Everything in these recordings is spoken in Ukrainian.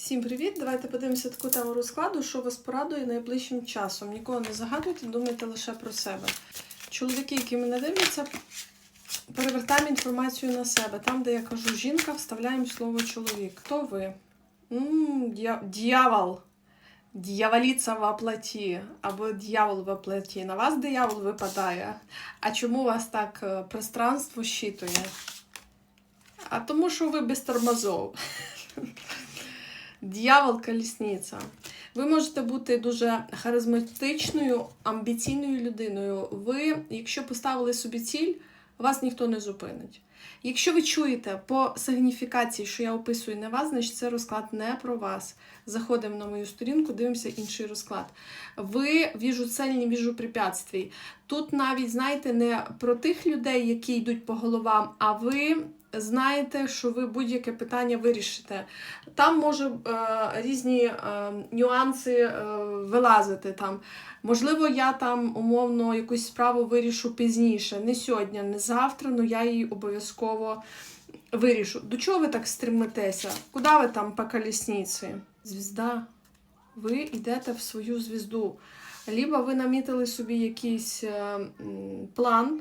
Всім привіт! Давайте подивимося таку тему розкладу, що вас порадує найближчим часом. Нікого не загадуйте, думайте лише про себе. Чоловіки, які мене дивляться, перевертаємо інформацію на себе. Там, де я кажу жінка, вставляємо слово чоловік. Хто ви? м д'я- дьявол. Дьяволіця в оплаті або дьявол в оплаті. На вас диявол випадає. А чому вас так е, пространство щитує? А тому, що ви без тормозов. Дьявол колісниця. Ви можете бути дуже харизматичною, амбіційною людиною. Ви, якщо поставили собі ціль, вас ніхто не зупинить. Якщо ви чуєте по сигніфікації, що я описую не вас, значить це розклад не про вас. Заходимо на мою сторінку, дивимося інший розклад. Ви віжу цель, не віжу препятствий. Тут навіть, знаєте, не про тих людей, які йдуть по головам, а ви знаєте, що ви будь-яке питання вирішите. Там може е, різні е, нюанси е, вилазити. Там. Можливо, я там умовно якусь справу вирішу пізніше, не сьогодні, не завтра, але я її обов'язково вирішу. До чого ви так стремитеся? Куди ви там по колісниці? Звізда. Ви йдете в свою звізду. Либо ви намітили собі якийсь е, план,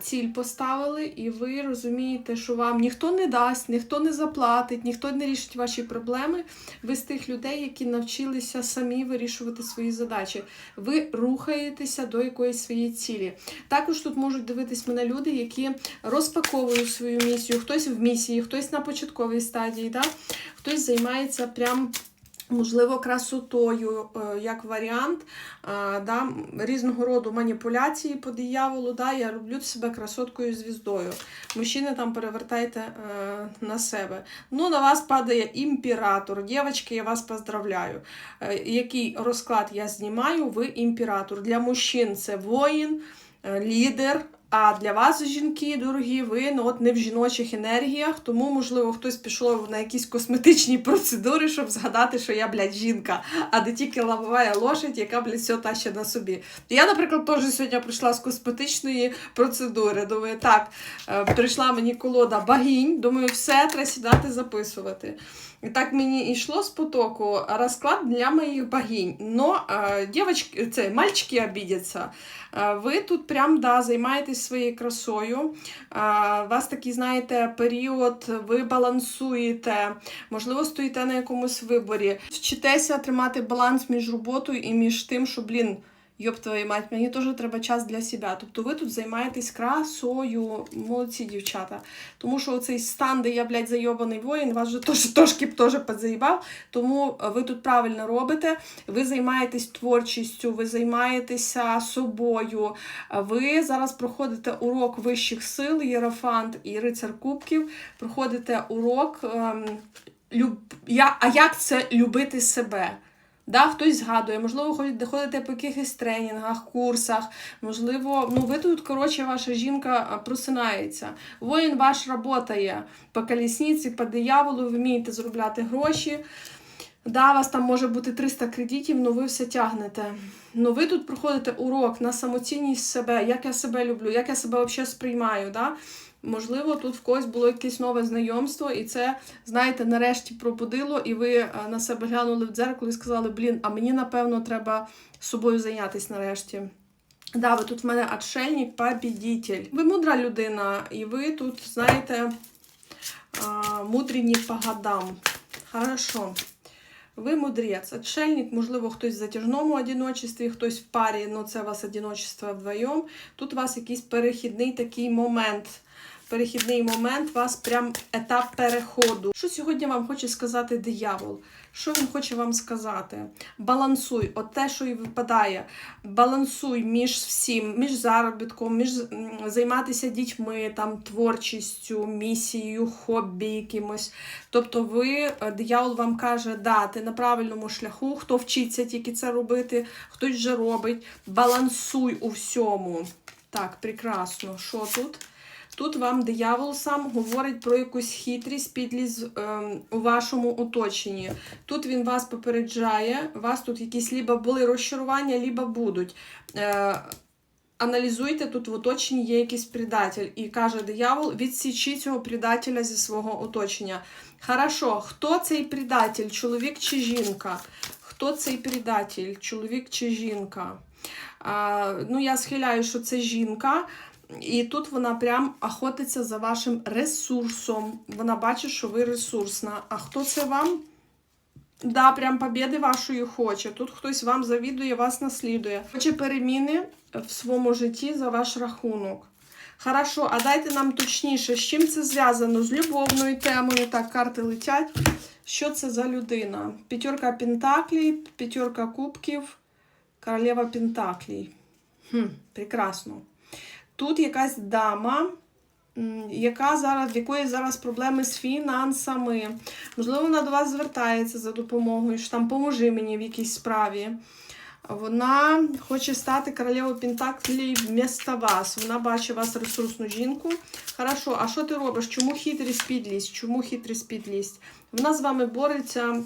ціль поставили, і ви розумієте, що вам ніхто не дасть, ніхто не заплатить, ніхто не рішить ваші проблеми. Ви з тих людей, які навчилися самі вирішувати свої задачі. Ви рухаєтеся до якоїсь своєї цілі. Також тут можуть дивитись мене люди, які розпаковують свою місію. Хтось в місії, хтось на початковій стадії, да? хтось займається прям. Можливо, красотою, е, як варіант, да, різного роду маніпуляції по дияволу. Да, я роблю себе красоткою звіздою. Мужчини там перевертайте е, на себе. Ну, на вас падає імператор. Дівчатки, я вас поздравляю. Е, який розклад я знімаю? Ви імператор. Для мужчин це воїн, лідер. А для вас, жінки, дорогі, ви ну, от не в жіночих енергіях, тому, можливо, хтось пішов на якісь косметичні процедури, щоб згадати, що я, блядь, жінка, а не тільки лавова лошадь, яка, блядь, все тащить на собі. Я, наприклад, теж сьогодні прийшла з косметичної процедури. Думаю, так, е, прийшла мені колода богинь, думаю, все, треба сідати записувати. І так мені йшло з потоку розклад для моїх богинь. Но е, дівочки, це, мальчики обідяться. Е, Ви тут прям да, займаєтесь своєю красою. У вас такий, знаєте, період, ви балансуєте, можливо, стоїте на якомусь виборі. Вчитеся тримати баланс між роботою і між тим, що, блін. Йоп твою мать, мені теж треба час для себе. Тобто ви тут займаєтесь красою, молодці дівчата. Тому що оцей стан, де я, блядь, зайобаний воїн, вас же теж трошки теж подзаїбав. Тому ви тут правильно робите. Ви займаєтесь творчістю, ви займаєтеся собою. Ви зараз проходите урок вищих сил, єрофант і рицар кубків. Проходите урок. Ем, люб... я... А як це любити себе? Да, хтось згадує, можливо, ходите, по якихось тренінгах, курсах, можливо, ну ви тут, коротше, ваша жінка просинається. Воїн ваш працює по колісниці, по дияволу, ви вмієте заробляти гроші. Да, у вас там може бути 300 кредитів, але ви все тягнете. Ну ви тут проходите урок на самоцінність себе, як я себе люблю, як я себе взагалі сприймаю. Да? Можливо, тут в когось було якесь нове знайомство, і це, знаєте, нарешті пробудило, і ви е, на себе глянули в дзеркало і сказали, блін, а мені, напевно, треба собою зайнятися нарешті. Да, ви тут в мене отшельник, побідітель. Ви мудра людина, і ви тут, знаєте, а, мудрі по годам. Хорошо. Ви мудрець. Отшельник, можливо, хтось в затяжному одиночестві, хтось в парі, але це у вас одиночество вдвоєм. Тут у вас якийсь перехідний такий момент. Перехідний момент, вас прям етап переходу. Що сьогодні вам хоче сказати диявол? Що він хоче вам сказати? Балансуй, от те, що і випадає. Балансуй між всім, між заробітком, між займатися дітьми, там, творчістю, місією, хобі якимось. Тобто, ви, е, диявол вам каже, да, ти на правильному шляху, хто вчиться тільки це робити, хтось вже робить. Балансуй у всьому. Так, прекрасно. Що тут? Тут вам диявол сам говорить про якусь хитрість, підлість ем, у вашому оточенні. Тут він вас попереджає, вас тут якісь либо були розчарування, либо будуть. Е, аналізуйте, тут в оточенні є якийсь предатель. І каже диявол, відсічі цього предателя зі свого оточення. Хорошо, хто цей предатель, чоловік чи жінка? Хто цей предатель, чоловік чи жінка? А, ну, я схиляю, що це жінка. І тут вона прям охотиться за вашим ресурсом. Вона бачить, що ви ресурсна. А хто це вам? Да, прям побіди вашої хоче. Тут хтось вам завідує, вас наслідує. Хоче переміни в своєму житті за ваш рахунок. Хорошо, а дайте нам точніше, з чим це зв'язано? З любовною темою. Так, карти летять. Що це за людина? П'ятерка пентаклей, п'ятерка кубків, королева пентаклей. Хм, прекрасно. Тут якась дама, яка зараз, в якої зараз проблеми з фінансами. Можливо, вона до вас звертається за допомогою, що там поможи мені в якійсь справі. Вона хоче стати королевою Пентаклі вмісто вас. Вона бачить вас ресурсну жінку. Хорошо, а що ти робиш? Чому хитрість підлість? Чому хитрість підлість? Вона з вами бореться,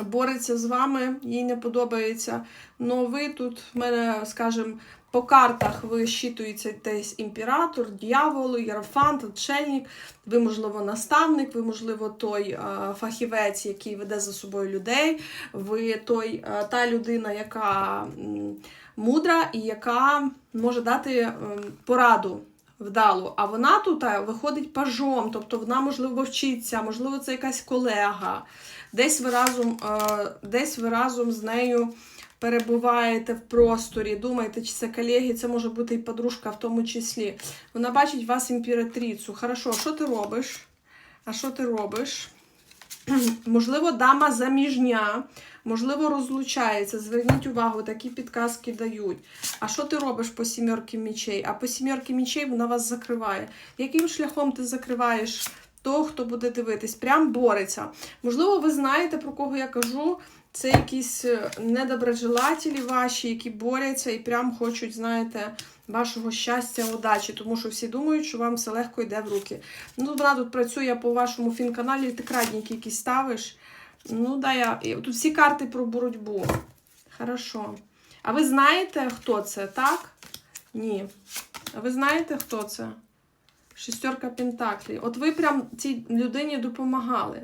бореться з вами, їй не подобається. Ну ви тут, в мене, скажімо, по картах ви щитуєте десь імператор, дьявол, єрофант, отшельник. Ви, можливо, наставник, ви, можливо, той а, фахівець, який веде за собою людей. Ви той, а, та людина, яка мудра і яка може дати ем, пораду вдалу. А вона тут виходить пажом, тобто вона, можливо, вчиться, можливо, це якась колега. Десь ви разом, е, десь ви разом з нею перебуваєте в просторі, думаєте, чи це колеги, це може бути і подружка в тому числі. Вона бачить вас імператрицю. Хорошо, що ти робиш? А що ти робиш? Можливо, дама заміжня, можливо, розлучається. Зверніть увагу, такі підказки дають. А що ти робиш по сімерки мічей? А по сімерки мічей вона вас закриває. Яким шляхом ти закриваєш того, хто буде дивитись? Прям бореться. Можливо, ви знаєте, про кого я кажу. Це якісь е, недоброжелателі ваші, які борються і прям хочуть, знаєте, вашого щастя, удачі, тому що всі думають, що вам все легко йде в руки. Ну, вона тут працює по вашому фінканалі, ти крадники якісь ставиш. Ну, да, я. Тут всі карти про боротьбу. Хорошо. А ви знаєте, хто це, так? Ні. А ви знаєте, хто це? Шестерка Пентаклів. От ви прям цій людині допомагали.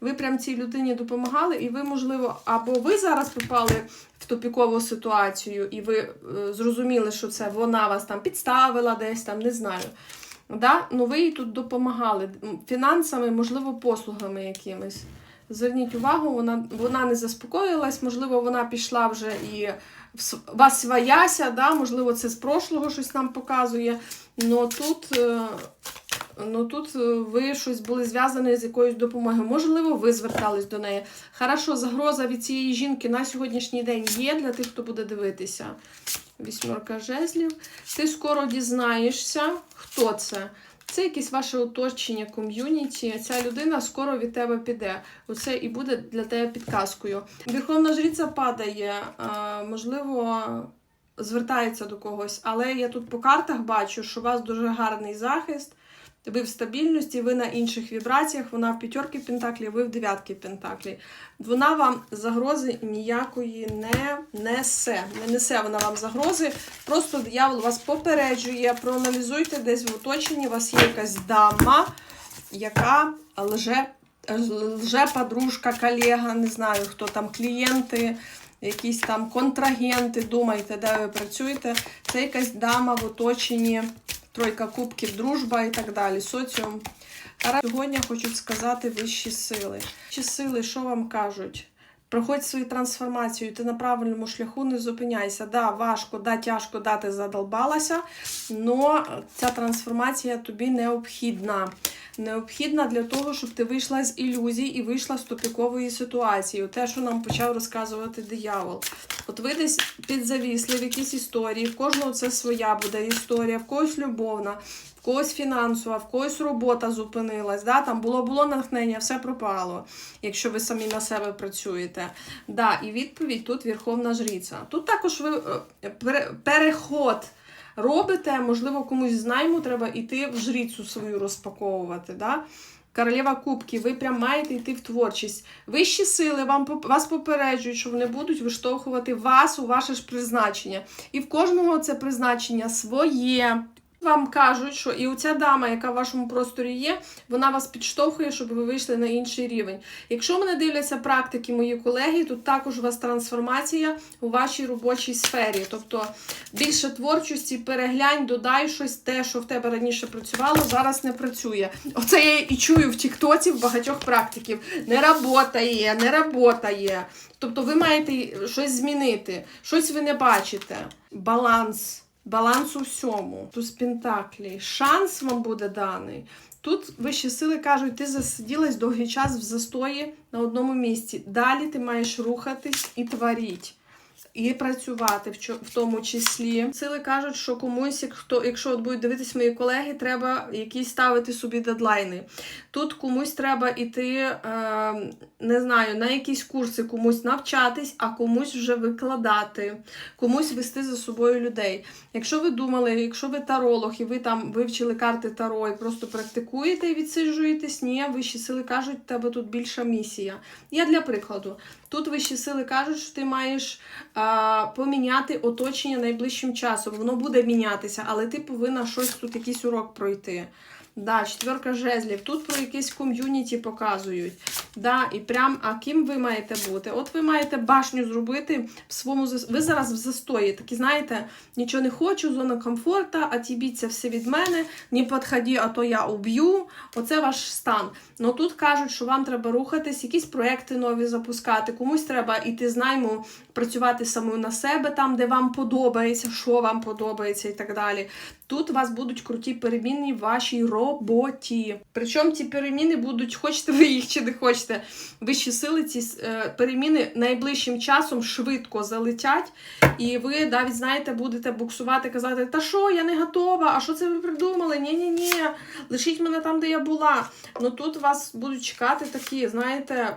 Ви прям цій людині допомагали, і ви, можливо, або ви зараз попали в тупікову ситуацію, і ви е, зрозуміли, що це вона вас там підставила десь там, не знаю. Да? Ну ви їй тут допомагали фінансами, можливо, послугами якимись. Зверніть увагу, вона, вона не заспокоїлась, можливо, вона пішла вже і вас свояся, да? можливо, це з прошлого щось нам показує. Но тут, ну, тут е, ви щось були зв'язані з якоюсь допомогою. Можливо, ви звертались до неї. Хорошо, загроза від цієї жінки на сьогоднішній день є для тих, хто буде дивитися. Вісьмерка жезлів. Ти скоро дізнаєшся, хто це. Це якесь ваше оточення, ком'юніті. Ця людина скоро від тебе піде. Оце і буде для тебе підказкою. Верховна жріця падає, можливо, звертається до когось, але я тут по картах бачу, що у вас дуже гарний захист. Ви в стабільності, ви на інших вібраціях, вона в п'ятерки пентаклі, ви в дев'ятки пентаклі. Вона вам загрози ніякої не несе. Не несе вона вам загрози. Просто диявол вас попереджує. Проаналізуйте десь в оточенні. У вас є якась дама, яка лже, лже подружка, колега, не знаю, хто там, клієнти, якісь там контрагенти. Думайте, де ви працюєте. Це якась дама в оточенні. Тройка кубків, дружба і так далі. Соціум. Сьогодні хочуть сказати вищі сили. Вищі сили, що вам кажуть? Проходь свою трансформацію, ти на правильному шляху не зупиняйся. Да, важко, да, тяжко, да, ти задолбалася, але ця трансформація тобі необхідна. Необхідна для того, щоб ти вийшла з ілюзій і вийшла з тупікової ситуації. Те, що нам почав розказувати диявол. От ви десь підзавісли в якійсь історії, в кожного це своя буде історія, в когось любовна, в когось фінансова, в когось робота зупинилась. Да? Там було було натхнення, все пропало, якщо ви самі на себе працюєте. Да, і відповідь тут Верховна Жриця. Тут також ви е, пере- переход робите, можливо, комусь з треба йти в жріцю свою розпаковувати. Да? Королева кубки, ви прям маєте йти в творчість. Вищі сили вам вас попереджують, що вони будуть виштовхувати вас у ваше ж призначення. І в кожного це призначення своє. Вам кажуть, що і оця дама, яка в вашому просторі є, вона вас підштовхує, щоб ви вийшли на інший рівень. Якщо мене дивляться практики, мої колеги, тут також у вас трансформація у вашій робочій сфері. Тобто більше творчості, переглянь, додай щось, те, що в тебе раніше працювало, зараз не працює. Оце я і чую в Тіктоці в багатьох практиків. Не работає, не работає. Тобто ви маєте щось змінити, щось ви не бачите. Баланс. Баланс у всьому. Туз Пентаклі. Шанс вам буде даний. Тут вищі сили кажуть, ти засиділась довгий час в застої на одному місці. Далі ти маєш рухатись і творіть. І працювати в, тому числі. Сили кажуть, що комусь, хто, якщо от будуть дивитись мої колеги, треба якісь ставити собі дедлайни. Тут комусь треба іти, е, не знаю, на якісь курси, комусь навчатись, а комусь вже викладати, комусь вести за собою людей. Якщо ви думали, якщо ви таролог і ви там вивчили карти Таро і просто практикуєте і відсиджуєтесь, ні, вищі сили кажуть, тебе тут більша місія. Я для прикладу. Тут вищі сили кажуть, що ти маєш а, поміняти оточення найближчим часом. Воно буде мінятися, але ти повинна щось тут, якийсь урок пройти. Да, четверка жезлів. Тут про якесь ком'юніті показують. Да, і прям, а ким ви маєте бути? От ви маєте башню зробити в своєму Ви зараз в застої. Такі, знаєте, нічого не хочу, зона комфорту, а ті це все від мене, не підходи, а то я уб'ю. Оце ваш стан. Ну тут кажуть, що вам треба рухатись, якісь проекти нові запускати, комусь треба іти з працювати самою на себе, там, де вам подобається, що вам подобається і так далі. Тут у вас будуть круті переміни в вашій роботі. Причому ці переміни будуть, хочете ви їх чи не хочете. Вищі сили ці е, переміни найближчим часом швидко залетять, і ви навіть знаєте, будете буксувати, казати, та що, я не готова, а що це ви придумали? Ні-ні-ні, лишіть мене там, де я була. Ну тут вас будуть чекати такі, знаєте,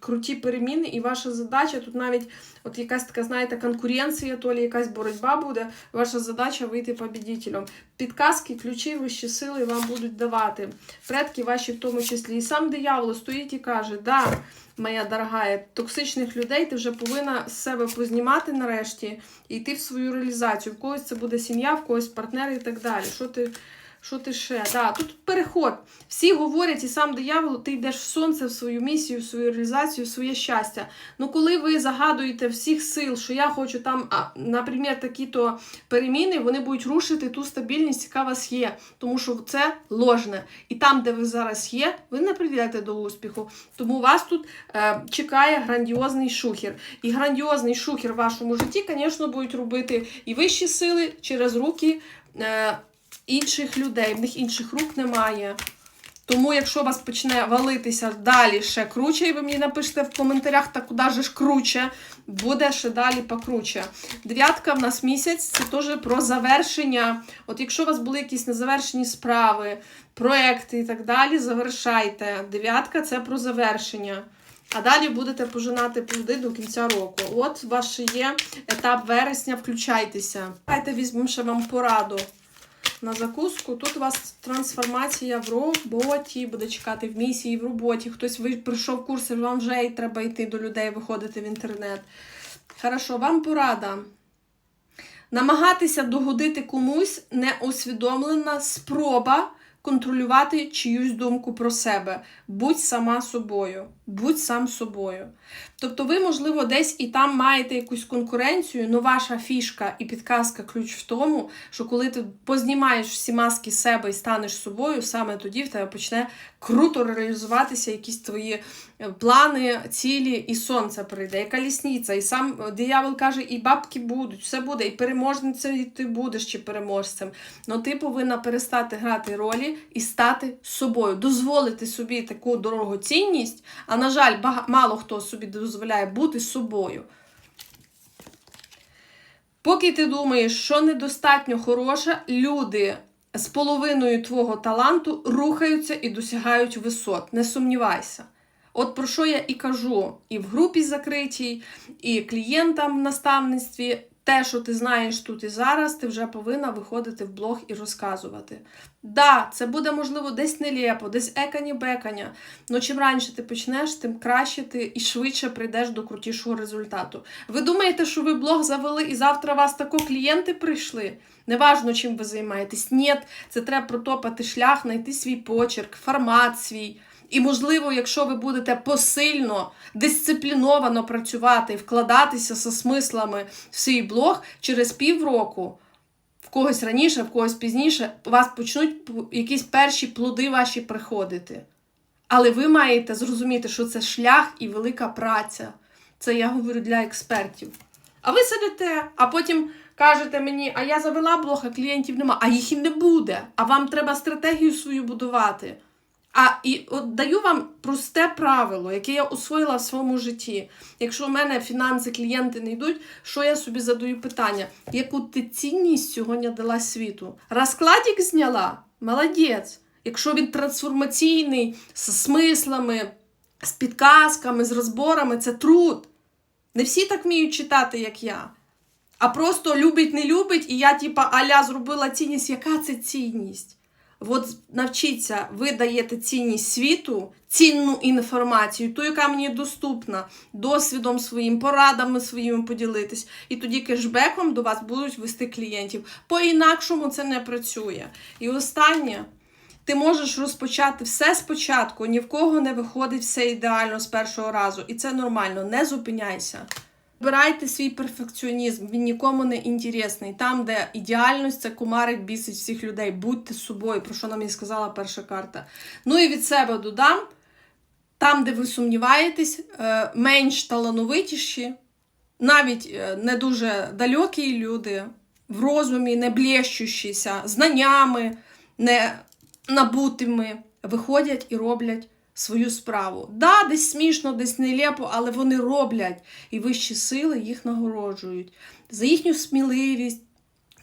круті переміни, і ваша задача тут навіть от якась така, знаєте, конкуренція, то лі якась боротьба буде. Ваша задача вийти побідітелем. Підказки, ключі, вищі сили вам будуть давати. Предки ваші в тому числі. І сам диявол стоїть і каже: да, моя дорога, токсичних людей ти вже повинна з себе познімати нарешті і йти в свою реалізацію. В когось це буде сім'я, в когось партнер і так далі. Що ти. Що ти ще? Да, тут переход. Всі говорять, і сам диявол, ти йдеш в сонце, в свою місію, в свою реалізацію, в своє щастя. Ну, коли ви загадуєте всіх сил, що я хочу там, а, наприклад, такі-то переміни, вони будуть рушити ту стабільність, яка у вас є. Тому що це ложне. І там, де ви зараз є, ви не прийдете до успіху. Тому вас тут е, чекає грандіозний шухер. І грандіозний шухер в вашому житті, звісно, будуть робити і вищі сили через руки. Е, інших людей, в них інших рук немає. Тому, якщо вас почне валитися далі ще круче, і ви мені напишете в коментарях, та куди ж круче, буде ще далі покруче. Дев'ятка в нас місяць, це теж про завершення. От якщо у вас були якісь незавершені справи, проекти і так далі, завершайте. Дев'ятка це про завершення. А далі будете пожинати плоди до кінця року. От ваш є етап вересня, включайтеся. Давайте візьмемо ще вам пораду на закуску. Тут у вас трансформація в роботі, буде чекати в місії, в роботі. Хтось ви прийшов курси, вам вже й треба йти до людей, виходити в інтернет. Хорошо, вам порада. Намагатися догодити комусь неусвідомлена спроба контролювати чиюсь думку про себе. Будь сама собою, будь сам собою. Тобто, ви, можливо, десь і там маєте якусь конкуренцію, але ваша фішка і підказка ключ в тому, що коли ти познімаєш всі маски себе і станеш собою, саме тоді в тебе почне круто реалізуватися якісь твої е, плани, цілі, і сонце прийде, і колісниця, і сам е, диявол каже, і бабки будуть, все буде, і переможницею ти будеш чи переможцем. Но ти повинна перестати грати ролі і стати собою, дозволити собі таку дорогоцінність, а на жаль, мало хто собі дозволяє бути собою. Поки ти думаєш, що недостатньо хороше, люди з половиною твого таланту рухаються і досягають висот. Не сумнівайся. От про що я і кажу, і в групі закритій, і клієнтам в наставництві. Те, що ти знаєш тут і зараз, ти вже повинна виходити в блог і розказувати. Да, це буде можливо десь нелепо, десь екані-беканя. але чим раніше ти почнеш, тим краще ти і швидше прийдеш до крутішого результату. Ви думаєте, що ви блог завели і завтра вас тако клієнти прийшли? Неважно, чим ви займаєтесь. Ні, це треба протопати шлях, знайти свій почерк, формат свій. І, можливо, якщо ви будете посильно, дисципліновано працювати вкладатися за смислами в свій блог через півроку, в когось раніше, в когось пізніше, у вас почнуть якісь перші плоди ваші приходити. Але ви маєте зрозуміти, що це шлях і велика праця. Це я говорю для експертів. А ви сидите, а потім кажете мені, а я завела блог, а клієнтів нема, а їх і не буде. А вам треба стратегію свою будувати. А і от даю вам просте правило, яке я усвоїла в своєму житті. Якщо в мене фінанси, клієнти не йдуть, що я собі задаю питання? Яку ти цінність сьогодні дала світу? Розкладик зняла? Молодець. Якщо він трансформаційний, з смислами, з підказками, з розборами, це труд. Не всі так вміють читати, як я. А просто любить, не любить, і я, типа, аля зробила цінність. Яка це цінність? От навчіться, ви даєте цінність світу, цінну інформацію, ту, яка мені доступна, досвідом своїм, порадами своїми поділитись. І тоді кешбеком до вас будуть вести клієнтів. По-інакшому це не працює. І останнє. Ти можеш розпочати все спочатку, ні в кого не виходить все ідеально з першого разу. І це нормально, не зупиняйся. Вибирайте свій перфекціонізм, він нікому не інтересний. Там, де ідеальність, це кумарить, бісить всіх людей. Будьте собою, про що нам і сказала перша карта. Ну і від себе додам: там, де ви сумніваєтесь, е, менш талановитіші, навіть е, не дуже далекі люди, в розумі, не блещущіся, знаннями, не набутими, виходять і роблять свою справу. Да, десь смішно, десь нелепо, але вони роблять, і вищі сили їх нагороджують за їхню сміливість,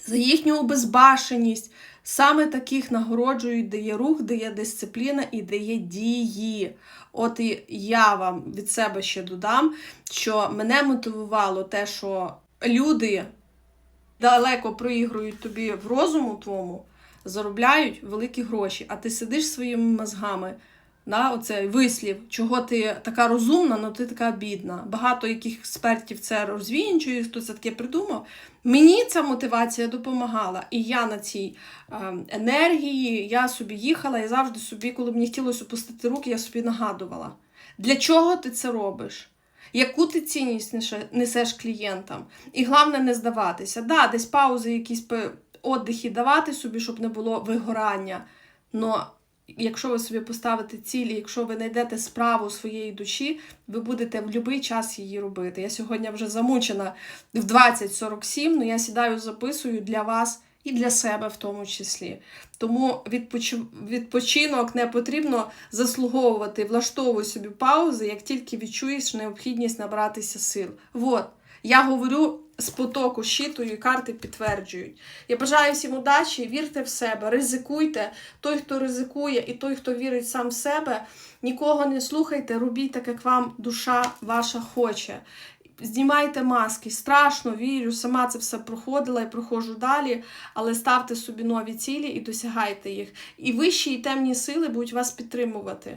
за їхню безбашеність. Саме таких нагороджують, де є рух, де є дисципліна і де є дії. От і я вам від себе ще додам, що мене мотивувало те, що люди далеко проігрують тобі в розуму твому, заробляють великі гроші, а ти сидиш своїми мозгами. Да, оце вислів, чого ти така розумна, але ти така бідна. Багато яких експертів це розвінчує, хто це таке придумав. Мені ця мотивація допомагала. І я на цій е, енергії, я собі їхала і завжди собі, коли мені хотілося опустити руки, я собі нагадувала, для чого ти це робиш? Яку ти цінність несеш клієнтам? І головне не здаватися. Да, десь паузи, якісь віддихи давати собі, щоб не було вигорання. Но якщо ви собі поставите цілі, якщо ви знайдете справу своєї душі, ви будете в будь-який час її робити. Я сьогодні вже замучена в 20.47, але я сідаю, записую для вас і для себе в тому числі. Тому відпочи- відпочинок не потрібно заслуговувати, влаштовуй собі паузи, як тільки відчуєш необхідність набратися сил. Вот. Я говорю з потоку, щитую, і карти підтверджують. Я бажаю всім удачі, вірте в себе, ризикуйте. Той, хто ризикує, і той, хто вірить сам в себе, нікого не слухайте, робіть так, як вам душа ваша хоче. Знімайте маски, страшно, вірю, сама це все проходила і проходжу далі, але ставте собі нові цілі і досягайте їх. І вищі і темні сили будуть вас підтримувати.